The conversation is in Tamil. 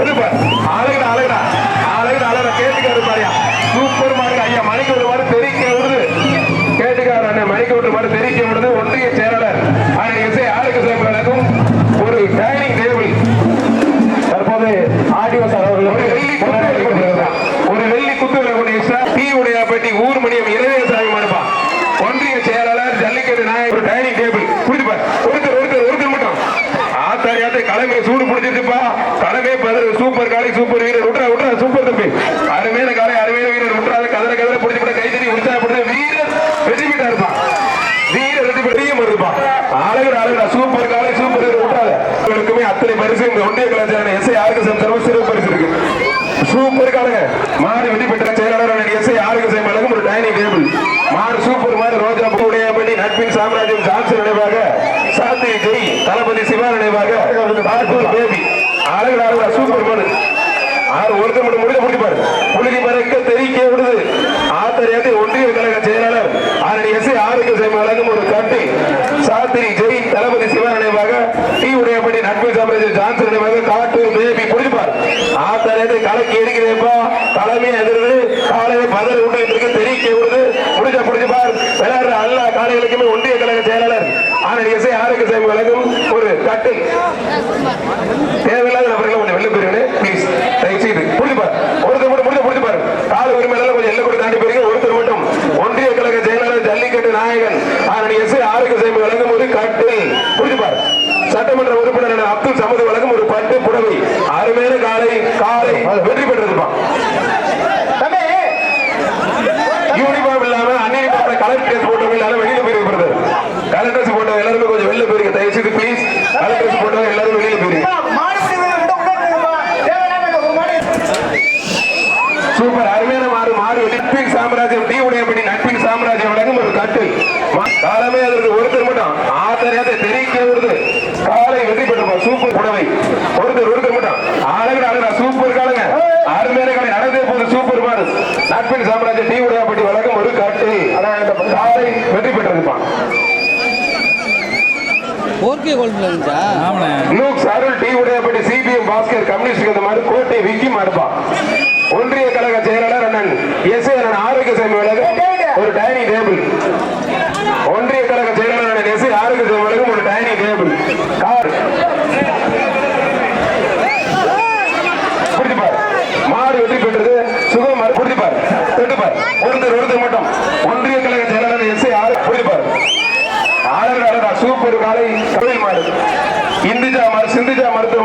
ഒരു சூப்பர் காலை சூப்பர் வீரர். விட்றா விட்றா சூப்பர் தம்பி. அருமையான காலை அருமையான வீரர். விட்றாத கதற கதற பிடிச்சி விட கை தட்டி உற்சாகப்படுத்த வீரர் வெற்றி பெற்றா இருப்பான் வீரர் வெற்றி பெற்றியும் இருப்பான் அழகுடா அழகுடா. சூப்பர் காலை சூப்பர் வீரர். விட்றாத உங்களுக்குமே அத்தனை பரிசு இந்த ஒன்றிய கலாச்சார எஸ்ஐ யாருக்கு சர்வ சிறு பரிசு இருக்கு. சூப்பர் காலங்க மாறி வெற்றி பெற்ற செயலாளர் எஸ்ஐ யாருக்கு செய்யும் அளவுக்கு ஒரு டைனிங் டேபிள். மாறு சூப்பர் மாறு ரோஜா பூடைய பண்ணி நட்பின் சாம்ராஜ்யம் ஜான்சன் நினைவாக சாந்தி ஜெய் தளபதி சிவா நினைவாக பேபி அழகுடா சூப்பர் ஆறு ஒருத்தர் மட்டும் பறக்க தெரிக்க விடுது. ஆத்தரியாத்தை ஒன்றிய கழக செயலாளர் ஆரணி எஸ் ஒரு கட்டி. சாத்திரி ஜெய் தளபதி சிவா நினைவாக டி உடையபடி நட்பு சாம்ராஜ்யம் ஜான்சன் நினைவாக காட்டு பேபி புடிப்பார். ஆத்தரியாத்தை கலக்கி இருக்கிறேப்பா தலைமை எதிர்ந்து காலையில பதறி விட்டு இருக்கு தெரிக்க விடுது. முடிஞ்ச புடிச்சுப்பார் விளையாடுற எல்லா காலைகளுக்குமே ஒன்றிய கழக செயலாளர் ஆரணி எஸ் ஆரோக்கிய செய்யும் ஒரு கட்டு. தேவையில்லாத நபர்களை கொஞ்சம் வெளில போயிருங்க ப்ளீஸ் தயவு செய்து புரிஞ்சு பாரு ஒருத்தர் மட்டும் முடிஞ்ச புரிஞ்சு பாரு கால் உரிமை எல்லாம் கொஞ்சம் எல்லை கூட தாண்டி போயிருங்க ஒருத்தர் மட்டும் ஒன்றிய கழக செயலாளர் ஜல்லிக்கட்டு நாயகன் ஆரணி எஸ் ஆரோக்கிய சேமி வழங்கும் ஒரு கட்டு புரிஞ்சு பாரு. சட்டமன்ற உறுப்பினர் அப்துல் சமது வழங்கும் ஒரு பட்டு புடவை. அருமையான காலை காலை வெற்றி பெற்றிருப்பான் யூனிஃபார்ம் இல்லாம அன்யூனிஃபார்ம் கலர் ட்ரெஸ் போட்டவங்க எல்லாரும் வெளியில போயிருக்கிறது. கலர் ட்ரெஸ் போட்டவங்க எல்லாருமே கொஞ்சம் வெளில போயிருங்க. தயவு செய்து ப்ளீஸ் கலர் ட்ரெஸ் போட்டவங்க எல்லாரும் வெளியில போயிருங்க சூப்பர் அருமையான மாறு மாறு நட்பின் சாம்ராஜ்யம் டீ உடையபடி நட்பின் சாம்ராஜ்யம் வழங்கும் ஒரு கட்டு மா- காலமே அதற்கு ஒருத்தர் மட்டும் ஆத்தரியாத தெரிவிக்க விடுது காலை வெற்றி பெற்றுப்பா சூப்பர் புடவை ஒருத்தர் ஒருத்தர் மட்டும் அழகு அழகா சூப்பர் காலங்க அருமையான காலை நடந்தே போது சூப்பர் மாறு நட்பின் சாம்ராஜ்யம் டீ உடையபடி வழங்கும் ஒரு கட்டு வெற்றி பெற்றிருப்பான். ஃபோர்கே கோல்டில் இருந்துச்சா? ஆமாண்ணே. லூக்ஸ் அருள் டி உடையப்பட்டி சிபிஎம் பாஸ்கர் கம்யூனிஸ்ட் இந்த மாதிரி கோட்டை விக்கி மாடுப்பா ஒன்றிய கழக செயலாளர் அண்ணன் எஸ் அண்ணன் ஆரோக்கிய வழங்கும் ஒரு டைனிங் டேபிள். ஒன்றிய கழக செயலாளர் அண்ணன் எஸ் ஆரோக்கிய சேவை வழங்கும் ஒரு டைனிங் டேபிள். கார் மருத்துவ